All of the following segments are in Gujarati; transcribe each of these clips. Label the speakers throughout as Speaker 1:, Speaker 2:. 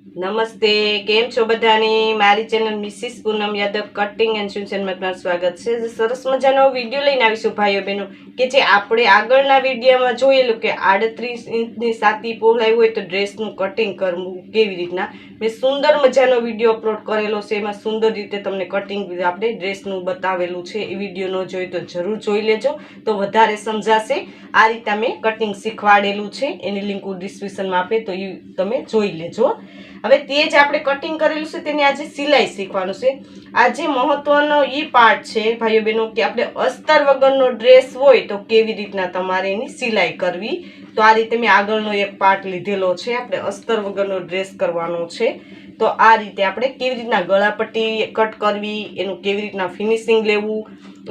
Speaker 1: નમસ્તે, કેમ છો બધાની? મારી channel Mrs Poonam Yadav cutting and સુનસનમાં તમારું સ્વાગત છે. સરસ મજાનો વીડિયો લઈને આવીશું, ભાઈઓ બહેનો. કે જે આપણે આગળના વિડીયોમાં જોયેલું કે આડત્રીસ ઇંચની સાતી પહોળાઈ હોય તો ડ્રેસનું કટિંગ કરવું કેવી રીતના. મેં સુંદર મજાનો વીડિયો અપલોડ કરેલો છે. એમાં સુંદર રીતે તમને કટિંગ આપણે ડ્રેસનું બતાવેલું છે. એ વીડિયો ન જોઈ તો જરૂર જોઈ લેજો. તો વધારે સમજાશે. આ રીતે મેં કટિંગ શીખવાડેલું છે. એની લિંક હું ડિસ્ક્રિપ્શનમાં આપે તો એ તમે જોઈ લેજો. હવે તે જ આપણે કટિંગ કરેલું છે તેને આજે સિલાઈ શીખવાનું છે. આજે મહત્વનો એ પાર્ટ છે, ભાઈઓ બહેનો, કે આપણે અસ્તર વગરનો ડ્રેસ હોય તો કેવી રીતના તમારે એની સિલાઈ કરવી? તો આ રીતે મેં આગળનો એક પાર્ટ લીધેલો છે. આપણે અસ્તર વગરનો ડ્રેસ કરવાનો છે. તો આ રીતે આપણે કેવી રીતના ગળાપટ્ટી કટ કરવી, એનું કેવી રીતના ફિનિશિંગ લેવું,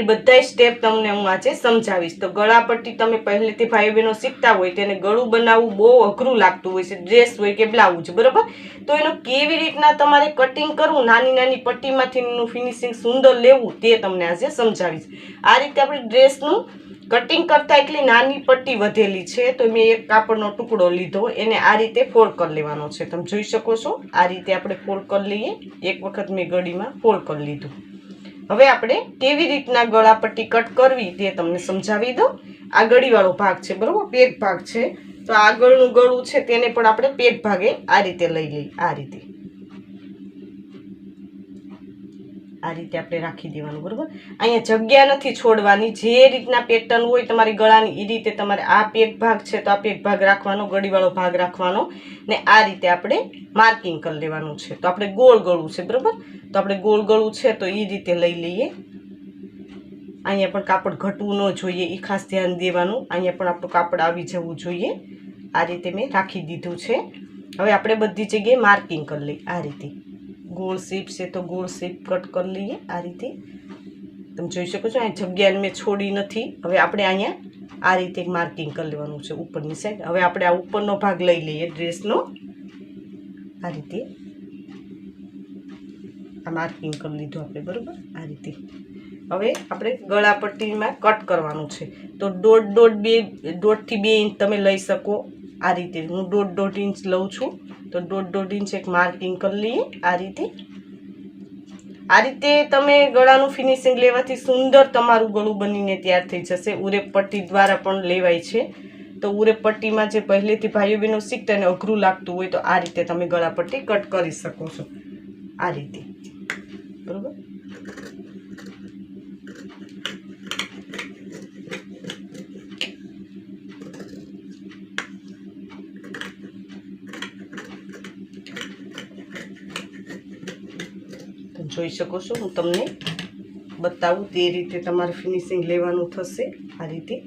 Speaker 1: એ બધા સ્ટેપ તમને હું આજે સમજાવીશ. તો ગળાપટ્ટી તમે પહેલેથી ભાઈ બહેનો શીખતા હોય તેને ગળું બનાવવું બહુ અઘરું લાગતું હોય છે. ડ્રેસ હોય કે બ્લાઉઝ બરાબર? તો એનું કેવી રીતના તમારે કટિંગ કરવું, નાની નાની પટ્ટીમાંથી ફિનિશિંગ સુંદર લેવું, તે તમને આજે સમજાવીશ. આ રીતે આપણે ડ્રેસનું કટિંગ કરતા એટલી નાની પટ્ટી વધેલી છે, તો મેં એક કાપડનો ટુકડો લીધો, એને આ રીતે ફોલ્ડ કરી લેવાનો છે. તમે જોઈ શકો છો, આ રીતે આપણે ફોલ્ડ કરી લઈએ. એક વખત મેં ગળીમાં ફોલ્ડ કરી લીધું. હવે આપણે કેવી રીતના ગળા પટ્ટી કટ કરવી તે તમને સમજાવી દઉં. આ ગળીવાળો ભાગ છે, બરાબર? પેટ ભાગ છે. તો આગળનું ગળું છે, તેને પણ આપણે પેટ ભાગે આ રીતે લઈ લઈએ, આ રીતે. આ રીતે આપણે રાખી દેવાનું, બરાબર? અહીંયા જગ્યા નથી છોડવાની, જે રીતના પેટર્ન હોય તમારી ગળાની એ રીતે તમારે આ પેટ ભાગ છે તો આ પેટ ભાગ રાખવાનો, ગળીવાળો ભાગ રાખવાનો, ને આ રીતે આપણે માર્કિંગ કરી લેવાનું છે. તો આપણે ગોળ ગળું છે, બરાબર? તો આપણે ગોળ ગળું છે તો એ રીતે લઈ લઈએ. અહીંયા પણ કાપડ ઘટવું ન જોઈએ એ ખાસ ધ્યાન દેવાનું. અહીંયા પણ આપણું કાપડ આવી જવું જોઈએ. આ રીતે મેં રાખી દીધું છે. હવે આપણે બધી જગ્યાએ માર્કિંગ કરી લઈએ, આ રીતે. ગોળ શેપ છે તો ગોળ શેપ કટ કરી લઈએ આ રીતે. તમે જોઈ શકો છો, અહીંયા જગ્યાને મેં છોડી નથી. હવે આપણે અહીંયા આ રીતે માર્કિંગ કરી લેવાનું છે ઉપરની સાઈડ હવે આપણે આ ઉપરનો ભાગ લઈ લઈએ ડ્રેસનો. આ રીતે આ માર્કિંગ કરી લીધું આપણે, બરાબર? આ રીતે. હવે આપણે ગળાપટ્ટીમાં કટ કરવાનું છે. તો દોઢ દોઢ બે, દોઢથી બે ઇંચ તમે લઈ શકો આ રીતે. હું દોઢ દોઢ ઇંચ લઉં છું. તો દોઢ દોઢ ઇંચ એક માર્કિંગ કરી લઈએ આ રીતે. આ રીતે તમે ગળાનું ફિનિશિંગ લેવાથી સુંદર તમારું ગળું બનીને તૈયાર થઈ જશે. ઉરેપ પટ્ટી દ્વારા પણ લેવાય છે. તો ઉરેપ પટ્ટીમાં જે પહેલેથી ભાઈઓ બહેનો શીખતા અને અઘરું લાગતું હોય તો આ રીતે તમે ગળાપટ્ટી કટ કરી શકો છો. આ રીતે. બરોબર? જોઈ શકો છો. હું તમને બતાવું તે રીતે તમારે ફિનિશિંગ લેવાનું થશે. આ રીતે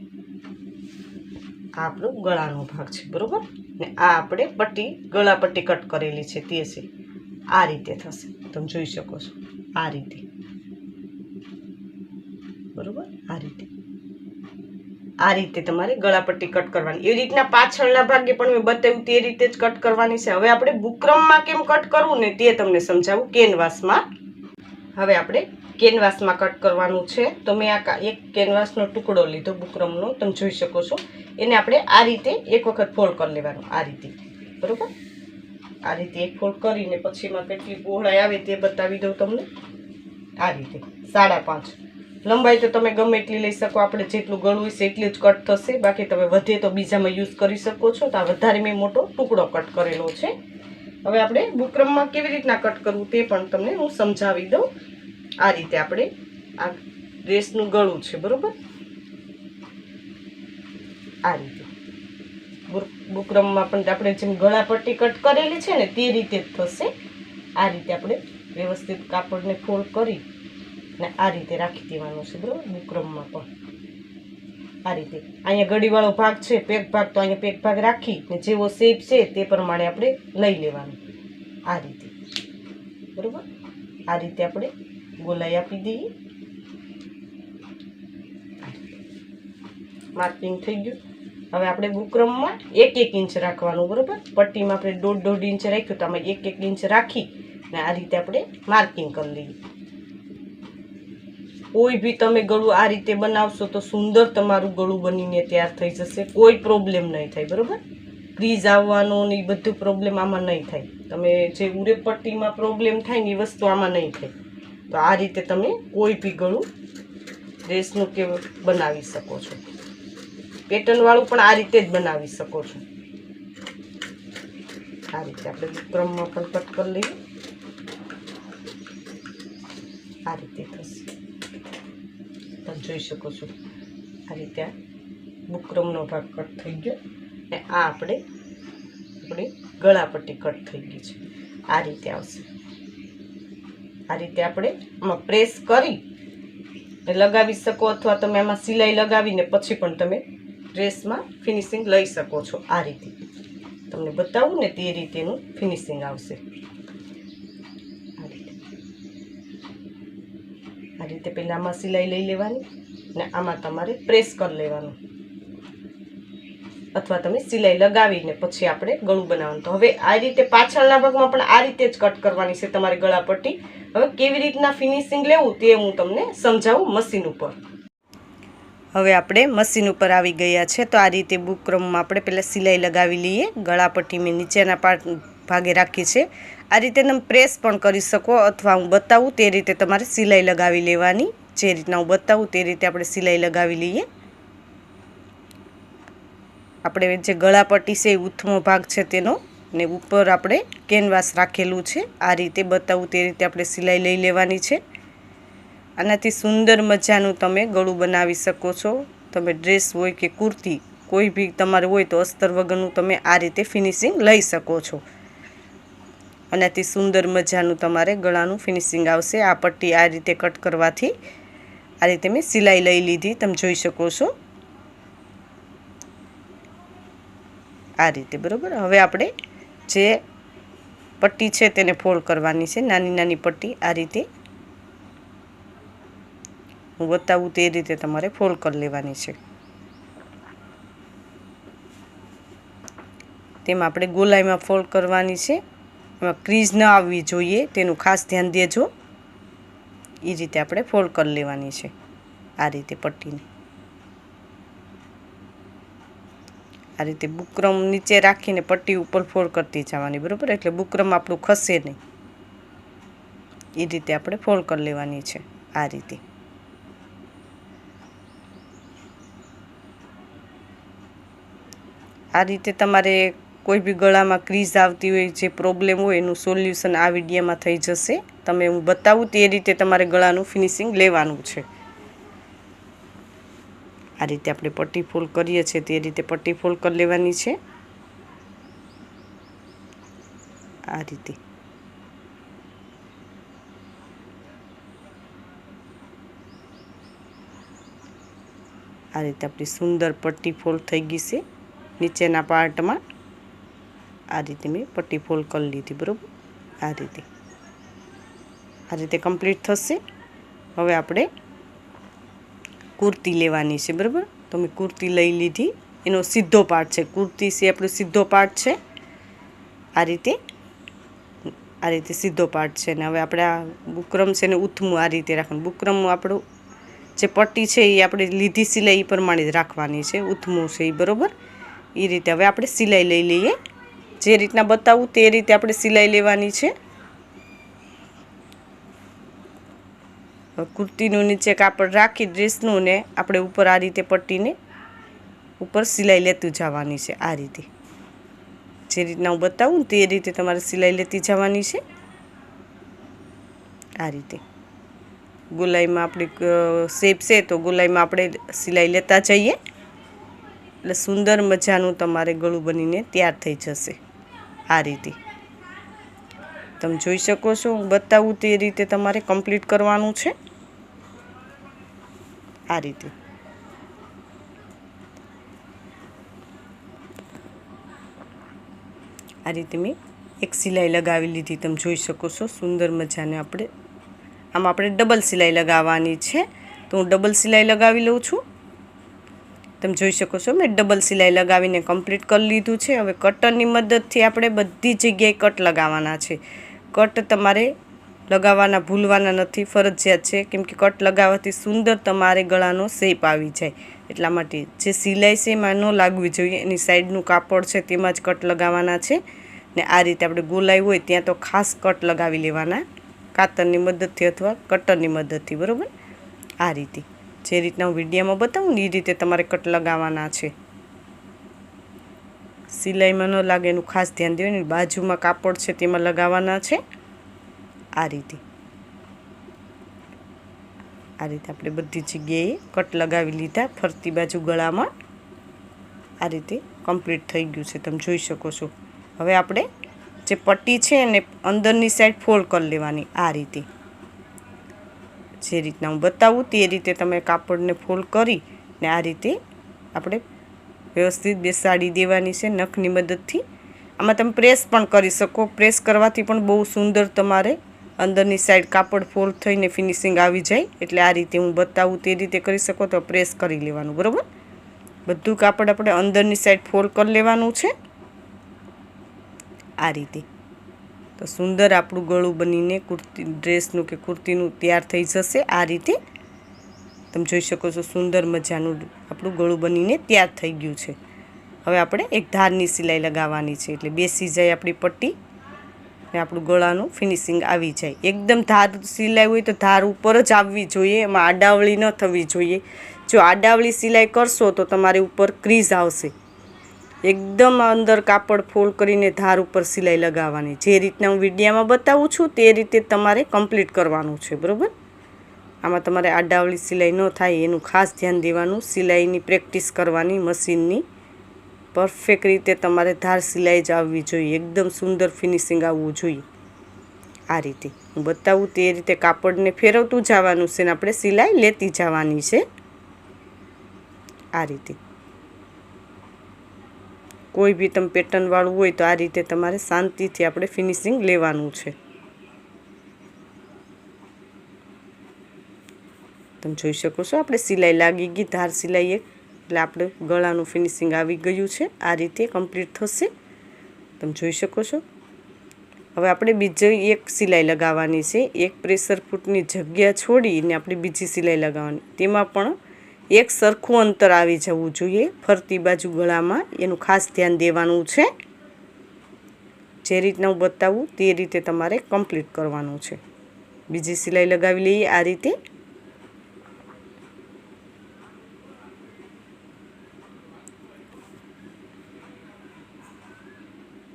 Speaker 1: આ આપણો ગળાનો ભાગ છે, બરાબર? ને આ આપણે પટ્ટી, ગળા પટ્ટી કટ કરેલી છે, તે છે. આ રીતે થશે. તમે જોઈ શકો છો. આ રીતે. બરાબર? આ રીતે. આ રીતે તમારે ગળાપટ્ટી કટ કરવાની. એવી રીતના પાછળના ભાગે પણ મેં બતાવ્યું તે રીતે જ કટ કરવાની છે. હવે આપણે બુકરમમાં કેમ કટ કરવું ને તે તમને સમજાવું. કેનવાસમાં હવે આપણે કેનવાસમાં કટ કરવાનું છે. તો મેં આ એક કેનવાસનો ટુકડો લીધો બુકરમનો તમે જોઈ શકો છો. એને આપણે આ રીતે એક વખત ફોલ્ડ કરી લેવાનું, આ રીતે. બરાબર? આ રીતે એક ફોલ્ડ કરીને પછી એમાં કેટલી પહોળાઈ આવે તે બતાવી દઉં તમને. આ રીતે. સાડા પાંચ. લંબાઈ તો તમે ગમે એટલી લઈ શકો. આપણે જેટલું ગળું હશે એટલી જ કટ થશે. બાકી તમે વધે તો બીજામાં યુઝ કરી શકો છો. તો આ વધારે મેં મોટો ટુકડો કટ કરેલો છે. હવે આપણે બુકરમમાં કેવી રીતના કટ કરવું તે પણ તમને હું સમજાવી દઉં. આ રીતે આપણે આ ડ્રેસનું ગળું છે, બરાબર? આ રીતે. બુક- બુકરમમાં પણ આપણે જેમ ગળા પટ્ટી કટ કરેલી છે ને, તે રીતે જ થશે. આ રીતે આપણે વ્યવસ્થિત કાપડને ફોલ્ડ કરી ને આ રીતે રાખી દેવાનો છે, બરાબર? બુકરમમાં પણ. આ રીતે. અહીંયા ગળીવાળો ભાગ છે પેક ભાગ તો અહીંયા પેક ભાગ રાખી ને જેવો શેપ છે તે પ્રમાણે આપણે લઈ લેવાનું. આ રીતે. બરાબર? આ રીતે આપણે ગોલાઈ આપી દઈએ. માર્કિંગ થઈ ગયું. હવે આપણે બુકરમમાં એક એક ઇંચ રાખવાનું, બરાબર? પટ્ટીમાં આપણે દોઢ દોઢ ઇંચ રાખ્યું, તો આમાં એક એક ઇંચ રાખી ને આ રીતે આપણે માર્કિંગ કરી લઈએ. કોઈ બી તમે ગળું આ રીતે બનાવશો તો સુંદર તમારું ગળું બનીને તૈયાર થઈ જશે. કોઈ પ્રોબ્લેમ નહીં થાય, બરાબર? ક્રીઝ આવવાનો ને એ બધું પ્રોબ્લેમ આમાં નહીં થાય. તમે જે ઉરેપટ્ટીમાં પ્રોબ્લેમ થાય ને એ વસ્તુ આમાં નહીં થાય. તો આ રીતે તમે કોઈ બી ગળું ડ્રેસનું કે બનાવી શકો છો. પેટર્નવાળું પણ આ રીતે જ બનાવી શકો છો. આ રીતે આપણે ક્રમમાં પણ કટ કરી લઈએ આ રીતે થશે તમે જોઈ શકો છો. આ રીતે આ બુકરમનો ભાગ કટ થઈ ગયો ને આ આપણે આપણે ગળાપટ્ટી કટ થઈ ગઈ છે. આ રીતે આવશે. આ રીતે આપણે આમાં પ્રેસ કરી લગાવી શકો અથવા તમે આમાં સિલાઈ લગાવીને પછી પણ તમે ડ્રેસમાં ફિનિશિંગ લઈ શકો છો આ રીતે. તમને બતાવું ને તે રીતેનું ફિનિશિંગ આવશે આ રીતે આ રીતે પહેલાં આમાં સિલાઈ લઈ લેવાની ને આમાં તમારે પ્રેસ કરી લેવાનું. અથવા તમે સિલાઈ લગાવીને પછી આપણે ગળું બનાવવાનું. તો હવે આ રીતે પાછળના ભાગમાં પણ આ રીતે જ કટ કરવાની છે તમારી ગળા પટ્ટી હવે કેવી રીતના ફિનિશિંગ લેવું તે હું તમને સમજાવું મશીન ઉપર. હવે આપણે મશીન ઉપર આવી ગયા છે. તો આ રીતે બુકરમમાં આપણે પહેલાં સિલાઈ લગાવી લઈએ. ગળાપટ્ટી મેં નીચેના પાર્ટ ભાગે રાખી છે. આ રીતે તમે પ્રેસ પણ કરી શકો અથવા હું બતાવું તે રીતે તમારે સિલાઈ લગાવી લેવાની. જે રીતના હું બતાવું તે રીતે આપણે સિલાઈ લગાવી લઈએ. આપણે જે ગળાપટ્ટી છે એ ઉથમો ભાગ છે તેનો ને ઉપર આપણે કેનવાસ રાખેલું છે. આ રીતે બતાવું તે રીતે આપણે સિલાઈ લઈ લેવાની છે. આનાથી સુંદર મજાનું તમે ગળું બનાવી શકો છો. તમે ડ્રેસ હોય કે કુર્તી કોઈ બી તમારે હોય તો અસ્તર વગરનું તમે આ રીતે ફિનિશિંગ લઈ શકો છો. આનાથી સુંદર મજાનું તમારે ગળાનું ફિનિશિંગ આવશે. આ પટ્ટી આ રીતે કટ કરવાથી. આ રીતે મેં સિલાઈ લઈ લીધી. તમે જોઈ શકો છો. આ રીતે, બરાબર? હવે આપણે જે પટ્ટી છે તેને ફોલ્ડ કરવાની છે. નાની નાની પટ્ટી આ રીતે. હું બતાવું તે રીતે તમારે ફોલ્ડ કરી લેવાની છે. તેમાં આપણે ગોલાઈમાં ફોલ્ડ કરવાની છે. ક્રીઝ ન આવવી જોઈએ, તેનું ખાસ ધ્યાન દેજો. એ રીતે આપણે ફોલ્ડ કરી લેવાની છે, આ રીતે પટ્ટીને. આ રીતે બુકરમ નીચે રાખીને પટ્ટી ઉપર ફોલ્ડ કરતી જવાની, બરાબર? એટલે બુકરમ આપણું ખસે નહીં. એ રીતે આપણે ફોલ્ડ કરી લેવાની છે, આ રીતે. આ રીતે તમારે કોઈ બી ગળામાં ક્રીઝ આવતી હોય, જે પ્રોબ્લેમ હોય, એનું સોલ્યુશન આ વિડીયોમાં થઈ જશે. તમે હું બતાવું તે રીતે તમારે ગળાનું ફિનિશિંગ લેવાનું છે. આ રીતે આપણે પટ્ટી ફોલ્ડ કરીએ છીએ, તે રીતે પટ્ટી ફોલ્ડ કરી લેવાની છે. આ રીતે. આ રીતે આપણી સુંદર પટ્ટી ફોલ્ડ થઈ ગઈ છે નીચેના પાર્ટમાં આ રીતે મેં પટ્ટી ફોલ્ડ કરી લીધી, બરાબર? આ રીતે. આ રીતે કમ્પ્લીટ થશે. હવે આપણે કુર્તી લેવાની છે, બરાબર? તો મેં કુર્તી લઈ લીધી. એનો સીધો પાર્ટ છે. કુર્તી છે, આપણો સીધો પાર્ટ છે. આ રીતે આ રીતે સીધો પાર્ટ છે. ને હવે આપણે આ બુકરમ છે ને ઉથમું આ રીતે રાખવાનું. બુકરમ આપણું જે પટ્ટી છે એ આપણે લીધી સિલાઈ પ્રમાણે જ રાખવાની છે. ઉથમું છે એ, બરાબર? એ રીતે હવે આપણે સિલાઈ લઈ લઈએ. જે રીતના બતાવું તે રીતે આપણે સિલાઈ લેવાની છે. કુર્તીનું નીચે કાપડ રાખી, ડ્રેસનું ને આપણે ઉપર આ રીતે પટ્ટીને ઉપર સિલાઈ લેતું જવાની છે આ રીતે. જે રીતના હું બતાવું તે રીતે તમારે સિલાઈ લેતી જવાની છે. આ રીતે. ગોલાઈમાં આપણી શેપ છે તો ગોલાઈમાં આપણે સિલાઈ લેતા જઈએ. એટલે સુંદર મજાનું તમારે ગળું બનીને તૈયાર થઈ જશે. આ રીતે. તમે જોઈ શકો છો, હું બતાવું તે રીતે તમારે કમ્પ્લીટ કરવાનું છે. આ રીતે. આ રીતે મેં એક સિલાઈ લગાવી લીધી. તમે જોઈ શકો છો, સુંદર મજાને આપણે. આમાં આપણે ડબલ સિલાઈ લગાવવાની છે. તો હું ડબલ સિલાઈ લગાવી લઉં છું. તમે જોઈ શકો છો, મેં ડબલ સિલાઈ લગાવીને કમ્પ્લીટ કરી લીધું છે. હવે કટરની મદદથી આપણે બધી જગ્યાએ કટ લગાવવાના છે. કટ તમારે લગાવવાના, ભૂલવાના નથી. ફરજિયાત છે, કેમ કે કટ લગાવવાથી સુંદર તમારે ગળાનો શેપ આવી જાય. એટલા માટે જે સિલાઈ છે એમાં ન લાગવી જોઈએ. એની સાઈડનું કાપડ છે તેમાં જ કટ લગાવવાના છે. ને આ રીતે આપણે ગોલાઈ હોય ત્યાં તો ખાસ કટ લગાવી લેવાના. કાતરની મદદથી અથવા કટરની મદદથી, બરાબર? આ રીતે. જે રીતના હું વિડીયોમાં બતાવું ને એ રીતે તમારે કટ લગાવવાના છે. સિલાઈમાં ન લાગે એનું ખાસ ધ્યાન દેવાનું બાજુમાં કાપડ છે તેમાં લગાવવાના છે. આ રીતે. આ રીતે આપણે બધી જગ્યાએ કટ લગાવી લીધા ફરતી બાજુ ગળામાં. આ રીતે કમ્પ્લીટ થઈ ગયું છે, તમે જોઈ શકો છો. હવે આપણે જે પટ્ટી છે એને અંદરની સાઈડ ફોલ્ડ કરી લેવાની, આ રીતે. જે રીતના હું બતાવું તે રીતે તમે કાપડને ફોલ્ડ કરી ને આ રીતે આપણે વ્યવસ્થિત બેસાડી દેવાની છે નખની મદદથી. આમાં તમે પ્રેસ પણ કરી શકો. પ્રેસ કરવાથી પણ બહુ સુંદર તમારે અંદરની સાઈડ કાપડ ફોલ્ડ થઈને ફિનિશિંગ આવી જાય. એટલે આ રીતે હું બતાવું તે રીતે કરી શકો તો પ્રેસ કરી લેવાનું, બરાબર? બધું કાપડ આપણે અંદરની સાઈડ ફોલ્ડ કરી લેવાનું છે. આ રીતે. તો સુંદર આપણું ગળું બનીને કુર્તી, ડ્રેસનું કે કુર્તીનું તૈયાર થઈ જશે આ રીતે. તમે જોઈ શકો છો સુંદર મજાનું આપણું ગળું બનીને તૈયાર થઈ ગયું છે. હવે આપણે એક ધારની સિલાઈ લગાવવાની છે, એટલે બેસી જાય આપણી પટ્ટી ને આપણું ગળાનું ફિનિશિંગ આવી જાય. એકદમ ધાર સિલાઈ હોય તો ધાર ઉપર જ આવવી જોઈએ, એમાં આડાવળી ન થવી જોઈએ. જો આડાવળી સિલાઈ કરશો તો તમારી ઉપર ક્રીઝ આવશે. એકદમ અંદર કાપડ ફોલ્ડ કરીને ધાર ઉપર સિલાઈ લગાવવાની. જે રીતના હું વિડીયામાં બતાવું છું, તે રીતે તમારે કમ્પ્લીટ કરવાનું છે, બરાબર? આમાં તમારે આડાવળી સિલાઈ ન થાય, એનું ખાસ ધ્યાન દેવાનું. સિલાઈની પ્રેક્ટિસ કરવાની મશીનની. પરફેક્ટ રીતે તમારે ધાર સિલાઈ જ આવવી જોઈએ. એકદમ સુંદર ફિનિશિંગ આવવું જોઈએ. આ રીતે. હું બતાવું, તે રીતે કાપડને ફેરવતું જવાનું છે ને આપણે સિલાઈ લેતી જવાની છે. આ રીતે. કોઈ બી તમે પેટર્નવાળું હોય તો આ રીતે તમારે શાંતિથી આપણે ફિનિશિંગ લેવાનું છે. તમે જોઈ શકો છો, આપણે સિલાઈ લાગી ગઈ, ધાર સિલાઈ એક એટલે આપણે ગળાનું ફિનિશિંગ આવી ગયું છે, આ રીતે કમ્પ્લીટ થશે. તમે જોઈ શકો છો. હવે આપણે બીજી એક સિલાઈ લગાવવાની છે, એક પ્રેશર ફૂટની જગ્યા છોડીને આપણે બીજી સિલાઈ લગાવવાની. તેમાં પણ એક સરખું અંતર આવી જવું જોઈએ ફરતી બાજુ ગળામાં. એનું ખાસ ધ્યાન દેવાનું છે. જે રીતના હું બતાવું તે રીતે તમારે કમ્પ્લીટ કરવાનું છે. બીજી સિલાઈ લગાવી લઈએ આ રીતે.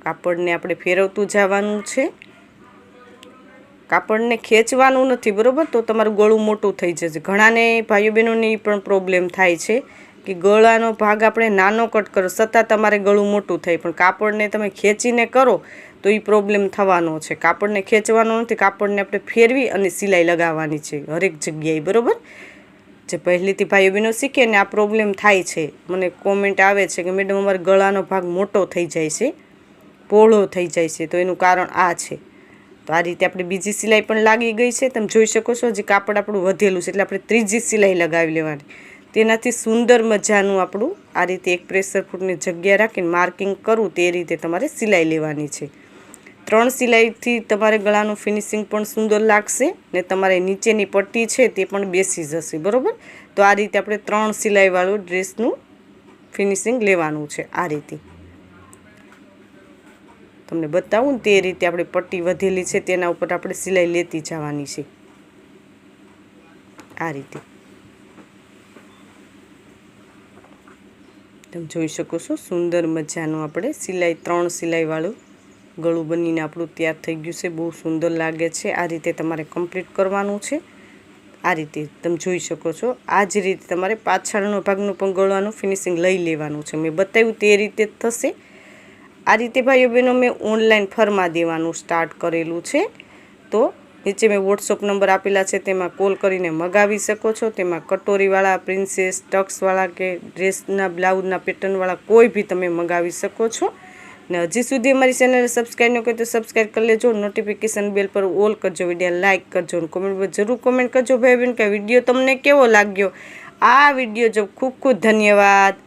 Speaker 1: કાપડને આપણે ફેરવતું જવાનું છે. કાપડને ખેંચવાનું નથી, બરાબર? તો તમારું ગળું મોટું થઈ જશે. ઘણાને ભાઈઓ બહેનોને પણ પ્રોબ્લેમ થાય છે કે ગળાનો ભાગ આપણે નાનો કટ કરો છતાં તમારે ગળું મોટું થાય. પણ કાપડને તમે ખેંચીને કરો તો એ પ્રોબ્લેમ થવાનો છે. કાપડને ખેંચવાનો નથી, કાપડને આપણે ફેરવી અને સિલાઈ લગાવવાની છે હરેક જગ્યાએ, બરાબર? જે પહેલેથી ભાઈઓ બહેનો શીખે ને આ પ્રોબ્લેમ થાય છે. મને કોમેન્ટ આવે છે કે, મેડમ, અમારે ગળાનો ભાગ મોટો થઈ જાય છે, પહોળો થઈ જાય છે. તો એનું કારણ આ છે. તો આ રીતે આપણે બીજી સિલાઈ પણ લાગી ગઈ છે. તમે જોઈ શકો છો હજી કાપડ આપણું વધેલું છે, એટલે આપણે ત્રીજી સિલાઈ લગાવી લેવાની. તેનાથી સુંદર મજાનું આપણું આ રીતે એક પ્રેશર ફૂટની જગ્યા રાખીને માર્કિંગ કરવું તે રીતે તમારે સિલાઈ લેવાની છે. ત્રણ સિલાઈથી તમારે ગળાનું ફિનિશિંગ પણ સુંદર લાગશે ને તમારે નીચેની પટ્ટી છે તે પણ બેસી જશે, બરાબર? તો આ રીતે આપણે ત્રણ સિલાઈવાળું ડ્રેસનું ફિનિશિંગ લેવાનું છે આ રીતે. તમને બતાવું તે રીતે આપણે પટ્ટી વધેલી છે, તેના ઉપર આપણે સિલાઈ લેતી જવાની છે. આ રીતે. તમે જોઈ શકો છો, સુંદર મજાનું આપણે સિલાઈ, ત્રણ સિલાઈવાળું ગળું બનીને આપણું તૈયાર થઈ ગયું છે. બહુ સુંદર લાગે છે. આ રીતે તમારે કમ્પ્લીટ કરવાનું છે. આ રીતે તમે જોઈ શકો છો. આ જ રીતે તમારે પાછળનો ભાગનું પણ ગળવાનું ફિનિશિંગ લઈ લેવાનું છે. મેં બતાવ્યું તે રીતે થશે. આ રીતે ભાઈઓ બહેનો, મેં ઓનલાઈન ફરમા દેવાનું સ્ટાર્ટ કરેલું છે. તો નીચે મેં વોટ્સઅપ નંબર આપેલા છે, તેમાં કોલ કરીને મગાવી શકો છો. તેમાં કટોરીવાળા પ્રિન્સેસ ટક્સવાળા કે ડ્રેસના બ્લાઉઝના પેટર્નવાળા કોઈ બી તમે મગાવી શકો છો. ને હજી સુધી અમારી ચેનલને સબસ્ક્રાઈબ ન કરી તો સબસ્ક્રાઈબ કરી લેજો. નોટિફિકેશન બેલ પર ઓલ કરજો વીડિયો લાઇક કરજો અને કોમેન્ટ જરૂર કોમેન્ટ કરજો ભાઈ બહેન, કે વીડિયો તમને કેવો લાગ્યો? આ વીડિયો જો ખૂબ ખૂબ ધન્યવાદ.